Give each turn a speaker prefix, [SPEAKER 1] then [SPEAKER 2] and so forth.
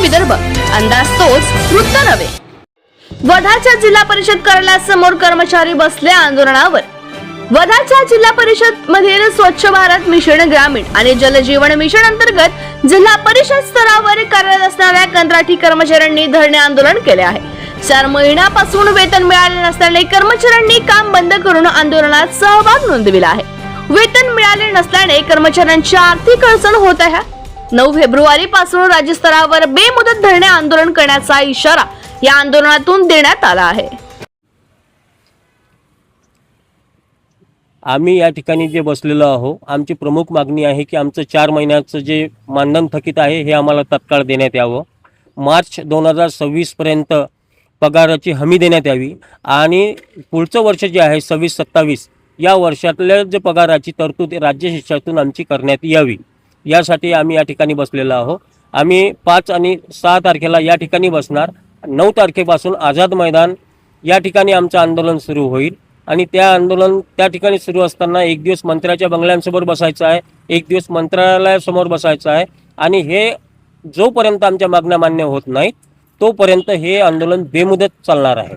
[SPEAKER 1] विदर्भ. अंदाज तोच वृत्त नव्हे. वधाच्या जिल्हा परिषद कार्यालयासमोर कर्मचारी बसले आंदोलनावर. वधाच्या जिल्हा परिषद मधील स्वच्छ भारत मिशन ग्रामीण आणि जलजीवन मिशन अंतर्गत जिल्हा परिषद स्तरावर कार्यरत असणाऱ्या कंत्राटी कर्मचाऱ्यांनी धरणे आंदोलन केले आहे. चार महिन्यापासून वेतन मिळाले नसल्याने कर्मचाऱ्यांनी काम बंद करून आंदोलनात सहभाग नोंदविला आहे. वेतन मिळाले नसल्याने कर्मचाऱ्यांची आर्थिक अडचण होत आहे. नऊ फेब्रुवारी पासून राज्यस्तरावर बेमुदत धरणे आंदोलन करण्याचा इशारा या आंदोलनातून देण्यात आला आहे.
[SPEAKER 2] आम्ही या ठिकाणी जे बसलेलो आहो आमची प्रमुख मागणी आहे की आमचं चार महिन्याचं जे मानधन थकीत आहे हे आम्हाला तत्काळ देण्यात यावं. मार्च दोन हजार सव्वीसपर्यंत पगाराची हमी देण्यात यावी आणि पुढचं वर्ष जे आहे सव्वीस सत्तावीस या वर्षातल्या जे पगाराची तरतूद राज्य शिक्षातून आमची करण्यात यावी. यासाठी आम्ही या ठिकाणी बसलेलो आहो आम्ही पाच आणि सहा तारखेला या ठिकाणी बसणार. नऊ तारखेपासून आझाद मैदान या ठिकाणी आमचं आंदोलन सुरू होईल. आणि त्या आंदोलन त्या ठिकाणी सुरू असताना एक दिवस मंत्र्याच्या बंगल्यांसमोर बसायचं आहे एक दिवस मंत्रालयासमोर बसायचं आहे. आणि हे जोपर्यंत आमच्या मागण्या मान्य होत नाहीत तोपर्यंत हे आंदोलन बेमुदत चालणार आहे.